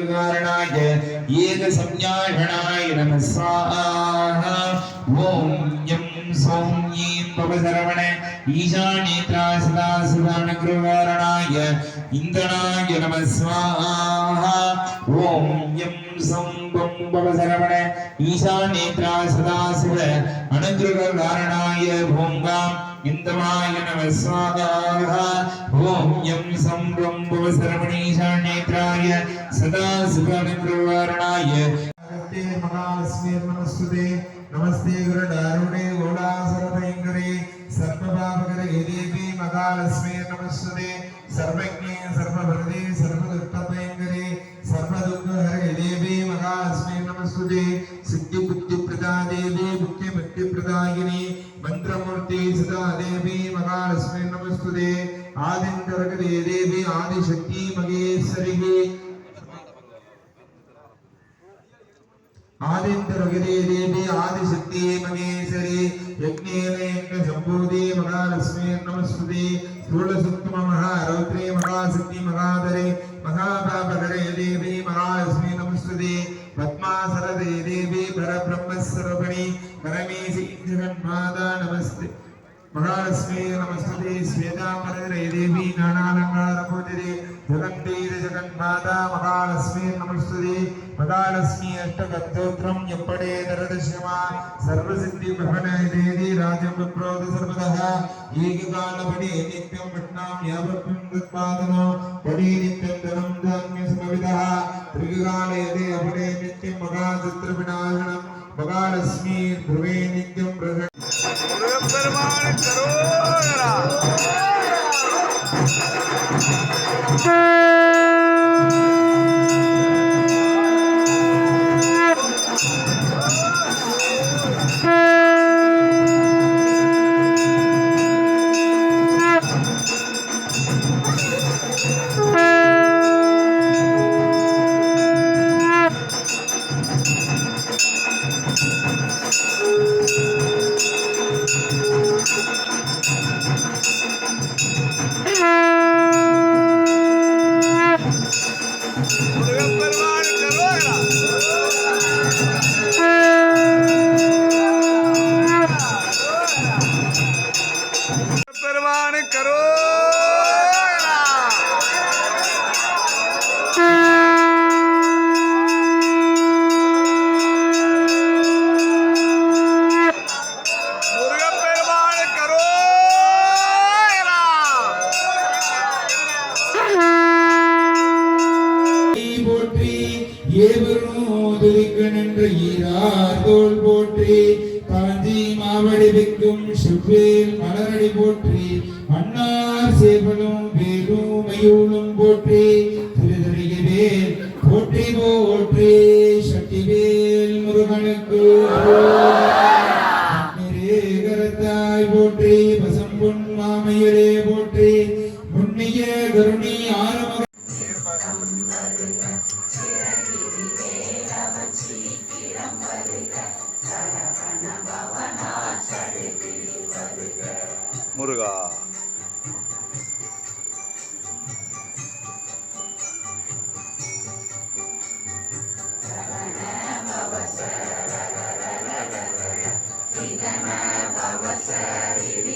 விகாரணாய ஏக சம்யாஷணாய நமஸ்வாஹா ஓம் யம் சோம் ஈம் பவசரவண. ஈசானேத்ரா சதா சுதானகிருவாரணாய இந்திரனாய நமஸ்வாஹா ஓம் யம் சோம் பம் பவசரவண. ஈசானேத்ரா சதா சுத அனுகிருவாரணாய ஓங்காம் இந்தமாய நமஸ்வாதாக ஓம் யம் சம்ரம்புவ சரவணீஷா நேத்ராய சதா சுபநிர்வாரணாய நமஸ்தே மகாஸ்மே நமஸ்தே நமஸ்தே குருடாருணே கோடா ಮಂತ್ರಮೂರ್ತಿ ಸದಾ ದೇವಿ ಮಹಾಲಕ್ಷ್ಮಿ ನಮಸ್ತುತೆ ಆದಿತ್ಯರಗದೆ ದೇವಿ ಆದಿಶಕ್ತಿ ಮಗೇಶ್ವರಿಗೆ ಆದಿತ್ಯರಗದೆ ದೇವಿ ಆದಿಶಕ್ತಿ ಮಗೇಶ್ವರಿ ಯಜ್ಞೇನ ಯಜ್ಞ ಸಂಭೂತಿ ಮಹಾಲಕ್ಷ್ಮಿ ನಮಸ್ತುತೆ ಸ್ಥೂಲ ಸತ್ವ பரமேசி ஜெகன்மாதா நமஸ்தே. மகாலட்சுமி நமஸ்துதே ஸ்வேதாமரே தேவி நானாலங்கார பூஜிதே ஜெகன்மாதா மகாலட்சுமி நமஸ்துதே. மகாலட்சுமி அஷ்டகத்தோத்திரம் எப்படே நரதசியமா சர்வசித்தி பிரபண தேவி ராஜம் விப்ரோதி சர்வதா ஏககாலபடி நித்யம் விஷ்ணாம் யாவத்யம் உத்பாதனம் படி நித்யம் தனம் தான்ய சமவிதः திரிகாலே தே அபடே நித்யம் மகாசித்திர விநாயகனம் மகாலட்சுமி த்ருவே நித்யம் करो ஏவரும் ஈரார் தோல் போற்றி காஞ்சி மாவடிவிக்கும் செவ்வேல் மலரடி போற்றி மன்னார் சேவலும் வேலும் மயூலும் போற்றி திருதறியவேல் போற்றி போற்றி சக்திவேல் முருகனுக்கு கரத்தாய் போற்றி பசம்பொன் மாமையரே போற்றி முன்னிய கருணி ஆரம்ப முருகா Baba Sari